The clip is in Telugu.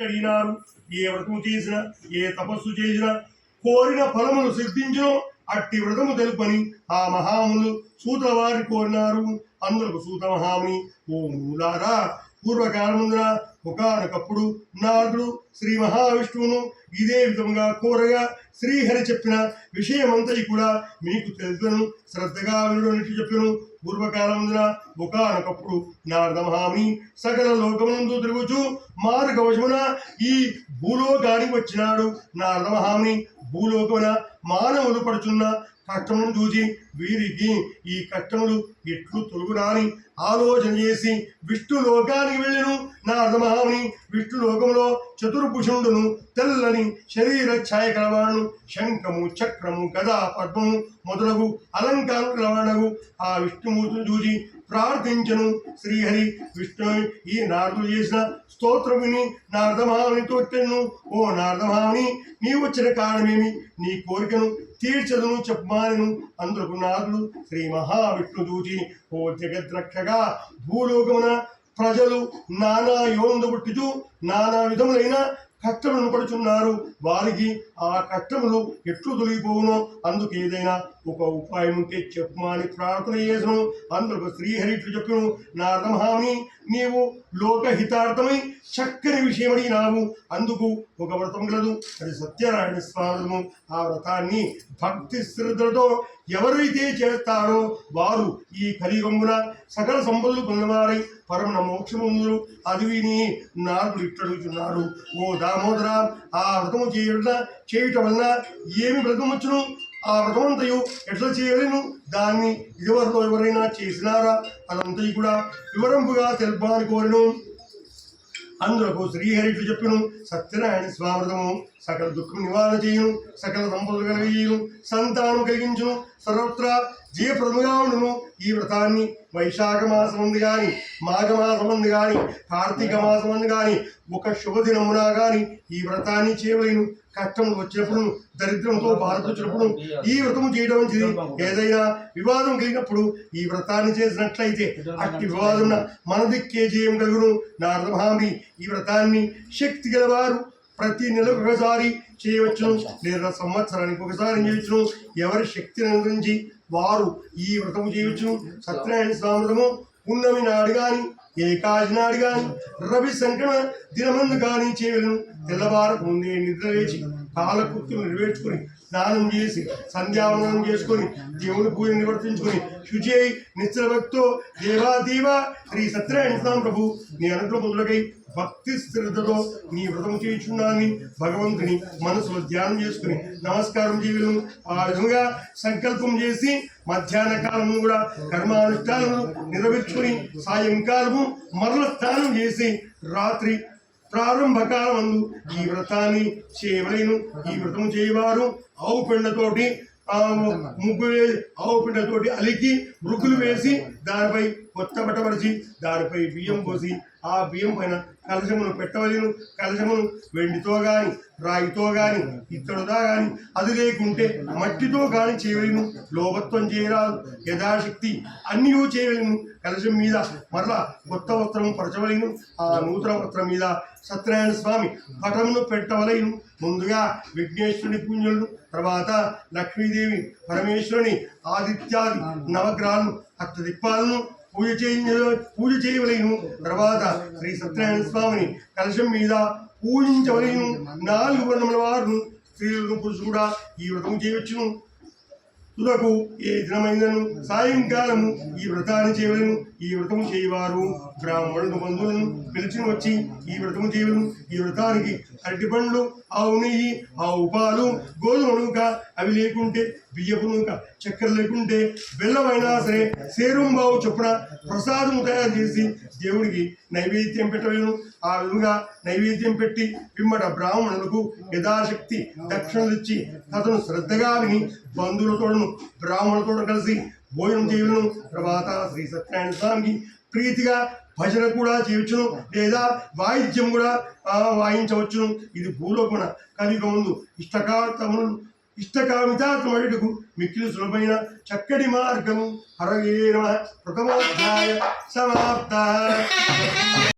ఇట్టడినారు ఏ వ్రతము చేసిన ఏ తపస్సు చేసిన కోరిన ఫలములు సిద్ధించును. అట్టి వ్రతము తెలుపని ఆ మహాములు సూతవారి వారిని కోరినారు. అందులకు సూత మహాముని ఓ మూలారా పూర్వకాలముందున ఒకనొకప్పుడు నారదుడు శ్రీ మహావిష్ణువును ఇదే విధముగా కోరగా శ్రీహరి చెప్పిన విషయమంతటి కూడా మీకు తెలుసును శ్రద్ధగా వినుడనిటి చెప్పిను. పూర్వకాలముందున ఒకనొకప్పుడు నారద మహాముని సకల లోకమునందు తిరుగుచు మార్గవశమున ఈ భూలోకానికి వచ్చినాడు. నారద మహాముని భూలోకమున మానవులు పడుచున్న కష్టమును చూసి వీరికి ఈ కష్టములు ఎట్లు తొలుగురాని ఆలోచన చేసి విష్ణు లోకానికి వెళ్ళను నా అర్ధమహాముని విష్ణు లోకంలో చతుర్భుషుండును తెల్లని శరీర ఛాయ కలవాడును శంఖము చక్రము గదా పద్మము మొదలగు అలంకారం కలవాడగు ఆ విష్ణుమూర్తిని చూసి ప్రార్థించను. శ్రీహరి విష్ణు ఈ నారదుడు చేసిన స్తోత్రం విని నారదమహాముని తోటెను ఓ నారదమహాముని నీ వచ్చిన కారణమేమి? నీ కోరికను తీర్చదును చెప్పమానను. అందుకు నారదుడు శ్రీ మహావిష్ణు దూచి ఓ జగద్రక్షగా భూలోకమున ప్రజలు నానా యోందు పుట్టుచు నానా విధములైన కష్టములను పడుచున్నారు. వారికి ఆ కష్టములు ఎట్లు తొలగిపోవునో అందుకు ఏదైనా ఒక ఉపాయం ఉంటే చెప్పమని ప్రార్థన చేసను. అందుకు శ్రీహరి ఇట్లు చెప్పును నా నీవు లోకహితార్థమై చక్కని విషయం అడిగినావు. అందుకు ఒక వ్రతం కలదు అది సత్యనారాయణ స్వామి ఆ వ్రతాన్ని భక్తి శ్రద్ధలతో ఎవరైతే చేస్తారో వారు ఈ కలియుగమున సకల సంపదలు పొందినవారై పరమ మోక్షముందురు అది విని నారదుడు ఇట్టడుగుతున్నారు ఓ దామోదర ఆ వ్రతము చేయడం చేయటం వలన ఏమి వ్రతం ఆ వ్రతమంతయు ఎట్లా చేయలేను దాన్ని ఇదివరకు ఎవరైనా చేసినారా? అదంతయు కూడా వివరంపుగా తెలుపని కోరను. అందులకు శ్రీహరిట్లు చెప్పిను సత్యనారాయణ స్వామృతము సకల దుఃఖం నివారణ చేయును సకల సంపదలు కలిగియును సంతానం కలిగించును సర్వత్రా జయప్రదముగా ఉండును ఈ వ్రతాన్ని వైశాఖ మాసం ఉంది కానీ మాఘమాసం ఉంది కానీ కార్తీక మాసం ఉంది కానీ ఒక శుభదినమున కానీ ఈ వ్రతాన్ని చేయలేను కష్టములు వచ్చినప్పుడు దరిద్రంతో బాధపడినప్పుడు ఈ వ్రతము చేయడం మంచిది. ఏదైనా వివాదం కలిగినప్పుడు ఈ వ్రతాన్ని చేసినట్లయితే అట్టి వివాదం మన దిక్కే జయం కలుగును. నారదమహామి ఈ వ్రతాన్ని శక్తి గలవారు ప్రతి నెలకు ఒకసారి చేయవచ్చును. లేదా సంవత్సరానికి ఒకసారి చేయవచ్చును. ఎవరి శక్తిని అనుసరించి వారు ఈ వ్రతము జీవించును సత్యనారాయణ స్వామృతము పున్నమి నాడు కానీ ఏకాశి నాడు కానీ రవి సంక్రమ దినమందు కానీ చేయవలను. తెల్లవారు పొందే నిద్ర లేచి కాలకృత్యం నెరవేర్చుకొని స్నానం చేసి సంధ్యావనం చేసుకొని దేవుని పూజ నివర్తించుకొని శుచి అయి నిశ్చల భక్తితో దేవా శ్రీ సత్యనారాయణ ప్రభు నీ అనుగ్రహ మొదలకై భక్తి స్థిరతతో నీ వ్రతం చేయుచున్నాన్ని భగవంతుని మనసులో ధ్యానం చేసుకుని నమస్కారం జీవులను ఆ విధంగా సంకల్పం చేసి మధ్యాహ్న కాలము కూడా కర్మానుష్ఠానము నెరవేర్చుకుని సాయంకాలము మరల స్నానం చేసి రాత్రి ప్రారంభ కాలమందు ఈ వ్రతాన్ని చేయవలేను. ఈ వ్రతం చేయవారు ఆవు పిండతోటి ఆ ముగ్గు వే- ఆవు పిండతోటి అలికి మృగులు వేసి దానిపై కొత్త బట్టపరిచి దానిపై బియ్యం పోసి ఆ బియ్యం పైన కలశమును పెట్టవలను. కలశమును వెండితో గాని రాయితో గాని ఇత్తడితో గాని అది లేకుంటే మట్టితో గాని చేయవలను. లోభత్వం చేయరాదు. యథాశక్తి అన్నీ చేయవలను. కలశం మీద మరలా కొత్త వస్త్రం పరచవలను. ఆ నూతన వస్త్రం మీద సత్యనారాయణ స్వామి పటమును పెట్టవలను. ముందుగా విఘ్నేశ్వరుని పూజలను తర్వాత లక్ష్మీదేవి పరమేశ్వరుని ఆదిత్యాది నవగ్రహాలను అత్త దిక్పాలను పూజ చేయ పూజ చేయవలేను. తర్వాత శ్రీ సత్యనారాయణ స్వామిని కలశం మీద పూజించవలేను. నాలుగు వర్ణముల వారు స్త్రీలను పురుషులు కూడా ఈ వ్రతం చేయవచ్చును. తులకు ఏ దినమైనను సాయంకాలము ఈ వ్రతాన్ని చేయవలను. ఈ వ్రతము చేయవారు బ్రాహ్మణులు బంధువులను పిలిచిన వచ్చి ఈ వ్రతము చేయవలను. ఈ వ్రతానికి అరటి పండ్లు ఆవు నెయ్యి ఆవు పాలు గోధుమ అవి లేకుంటే బియ్యపు నూక చక్కెర లేకుంటే బెల్లమైనా సరే సేరుంబావు చొప్పున ప్రసాదం తయారు చేసి దేవుడికి నైవేద్యం పెట్టవలను. ఆ విధంగా నైవేద్యం పెట్టి పిమ్మట బ్రాహ్మణులకు యథాశక్తి దక్షిణలు ఇచ్చి అతను శ్రద్ధగా విని బంధువులతోడను బ్రాహ్మణులతో కలిసి భోజనం చేయను తర్వాత శ్రీ సత్యనారాయణ స్వామికి ప్రీతిగా భజన కూడా చేయవచ్చును లేదా వాయిద్యం కూడా వాయించవచ్చును. ఇది భూలోకమున కలియుగ ముందు ఇష్టకాతములు ఇష్టకామితాత్మడుకు మిక్కిలి సులభమైన చక్కటి మార్గము. హరగే నమ. ప్రథమోధ్యాయ సమాప్త.